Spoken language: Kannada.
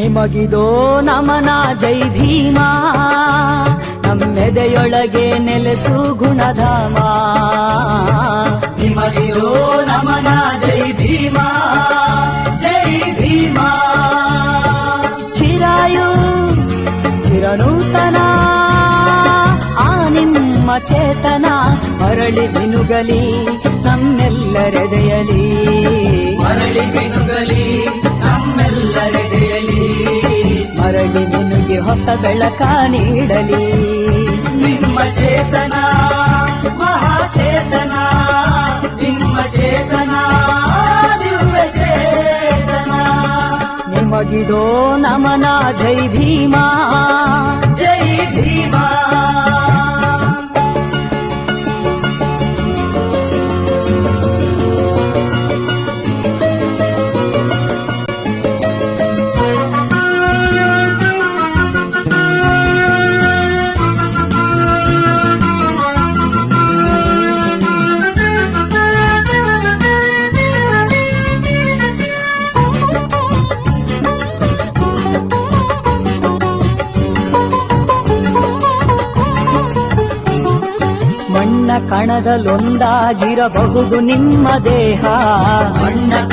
ನಿಮಗಿದೋ ನಮನ ಜೈ ಭೀಮಾ. ನಮ್ಮೆದೆಯೊಳಗೆ ನೆಲೆಸು ಗುಣಧಾಮ. ನಿಮಗಿದೋ ನಮನ ಜೈ ಭೀಮಾ. ಜೈ ಭೀಮಾ. ಚಿರಾಯು, ಚಿರನೂತನ, ಆ ನಿಮ್ಮ ಚೇತನ. ಮರಳಿ ಮಿನುಗಲಿ ನಮ್ಮೆಲ್ಲರೆದೆಯಲಿ ಹೊಸ ಬೆಳಕ ನೀಡಲಿ ನಿಮ್ಮ ಚೇತನ ಮಹಾಚೇತನ ನಿಮ್ಮ ಚೇತನ ದಿವ್ಯ ಚೇತನ ನಿಮಗಿದೋ ನಮನ ಜೈ ಭೀಮಾ ಮಣ್ಣ ಕಣದಲ್ಲೊಂದಾಗಿರಬಹುದು ನಿಮ್ಮ ದೇಹ. ಮಣ್ಣ